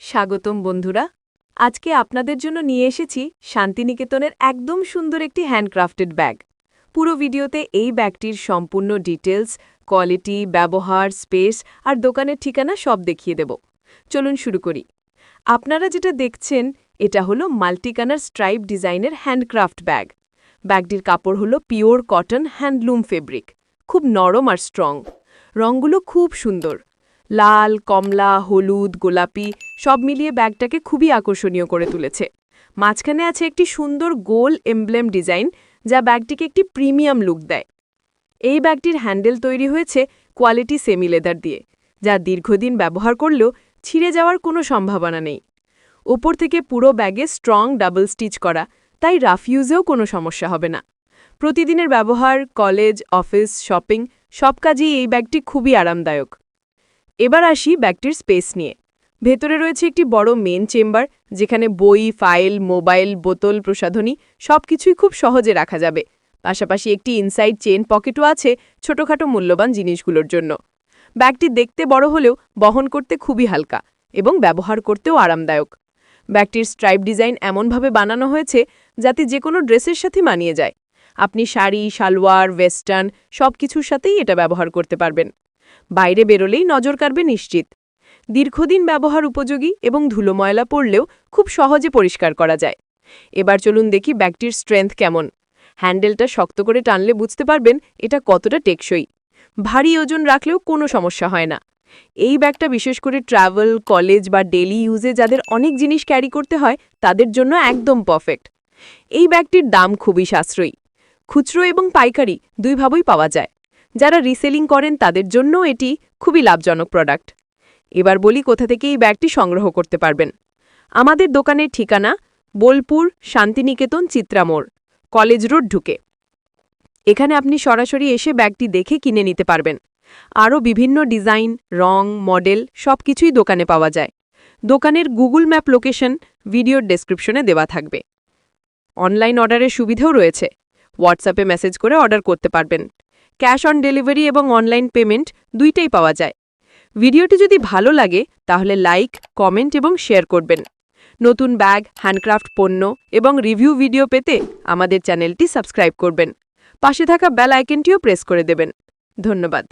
স্বাগতম বন্ধুরা। আজকে আপনাদের জন্য নিয়ে এসেছি শান্তিনিকেতনের একদম সুন্দর একটি হ্যান্ডক্রাফটেড ব্যাগ। পুরো ভিডিওতে এই ব্যাগটির সম্পূর্ণ ডিটেলস কোয়ালিটি, ব্যবহার, স্পেস আর দোকানের ঠিকানা সব দেখিয়ে দেব। চলুন শুরু করি। আপনারা যেটা দেখছেন, এটা হলো মাল্টিকানার স্ট্রাইপ ডিজাইনের হ্যান্ডক্রাফট ব্যাগ। ব্যাগটির কাপড় হলো পিওর কটন হ্যান্ডলুম ফেব্রিক। খুব নরম আর স্ট্রং। রঙগুলো খুব সুন্দর। লাল, কমলা, হলুদ, গোলাপি সব মিলিয়ে ব্যাগটাকে খুবই আকর্ষণীয় করে তুলেছে। মাঝখানে আছে একটি সুন্দর গোল এমব্লেম ডিজাইন যা ব্যাগটিকে একটি প্রিমিয়াম লুক দেয়। এই ব্যাগটির হ্যান্ডেল তৈরি হয়েছে কোয়ালিটি সেমি লেদার দিয়ে, যা দীর্ঘদিন ব্যবহার করলেও ছিঁড়ে যাওয়ার কোনো সম্ভাবনা নেই। ওপর থেকে পুরো ব্যাগে স্ট্রং ডাবল স্টিচ করা, তাই রাফ ইউজেও কোনো সমস্যা হবে না। প্রতিদিনের ব্যবহার, কলেজ, অফিস, শপিং সব কাজেই এই ব্যাগটি খুবই আরামদায়ক। এবার আসি ব্যাগটির স্পেস নিয়ে। ভেতরে রয়েছে একটি বড় মেন চেম্বার যেখানে বই ফাইল মোবাইল বোতল, প্রসাধনী সবকিছুই খুব সহজে রাখা যাবে। পাশাপাশি একটি ইনসাইড চেন পকেটও আছে ছোটখাটো মূল্যবান জিনিসগুলোর জন্য। ব্যাগটি দেখতে বড় হলেও বহন করতে খুবই হালকা এবং ব্যবহার করতেও আরামদায়ক। ব্যাগটির স্ট্রাইপ ডিজাইন এমনভাবে বানানো হয়েছে যাতে যে কোনো ড্রেসের সাথে মানিয়ে যায়। আপনি শাড়ি, সালোয়ার ওয়েস্টার্ন সব কিছুর সাথেই এটা ব্যবহার করতে পারবেন। বাইরে বেরোলেই নজর কাড়বে নিশ্চিত। দীর্ঘদিন ব্যবহার উপযোগী এবং ধুলো ময়লা পড়লেও খুব সহজে পরিষ্কার করা যায়। এবার চলুন দেখি ব্যাগটির স্ট্রেংথ কেমন। হ্যান্ডেলটা শক্ত করে টানলে বুঝতে পারবেন এটা কতটা টেকসই। ভারী ওজন রাখলেও কোনো সমস্যা হয় না। এই ব্যাগটা বিশেষ করে ট্রাভেল কলেজ বা ডেলি ইউজে যাদের অনেক জিনিস ক্যারি করতে হয়, তাদের জন্য একদম পারফেক্ট এই ব্যাগটির দাম খুবই সাশ্রয়ী। খুচরো এবং পাইকারি দুইভাবেই পাওয়া যায়। যারা রিসেলিং করেন তাদের জন্য এটি খুবই লাভজনক প্রোডাক্ট এবার বলি কোথা থেকে এই ব্যাগটি সংগ্রহ করতে পারবেন। আমাদের দোকানের ঠিকানা বোলপুর শান্তিনিকেতন চিত্রামোড় কলেজ রোড ঢুকে। এখানে আপনি সরাসরি এসে ব্যাগটি দেখে কিনে নিতে পারবেন। আরও বিভিন্ন ডিজাইন, রং, মডেল সব কিছুই দোকানে পাওয়া যায়। দোকানের গুগল ম্যাপ লোকেশন ভিডিওর ডেসক্রিপশনে দেওয়া থাকবে। অনলাইন অর্ডারের সুবিধাও রয়েছে। হোয়াটসঅ্যাপে মেসেজ করে অর্ডার করতে পারবেন। ক্যাশ অন ডেলিভারি এবং অনলাইন পেমেন্ট দুইটাই পাওয়া যায়। ভিডিওটি যদি ভালো লাগে, তাহলে লাইক, কমেন্ট এবং শেয়ার করবেন। নতুন ব্যাগ, হ্যান্ডক্রাফট পণ্য এবং রিভিউ ভিডিও পেতে আমাদের চ্যানেলটি সাবস্ক্রাইব করবেন। পাশে থাকা বেল আইকনটিও প্রেস করে দেবেন। ধন্যবাদ।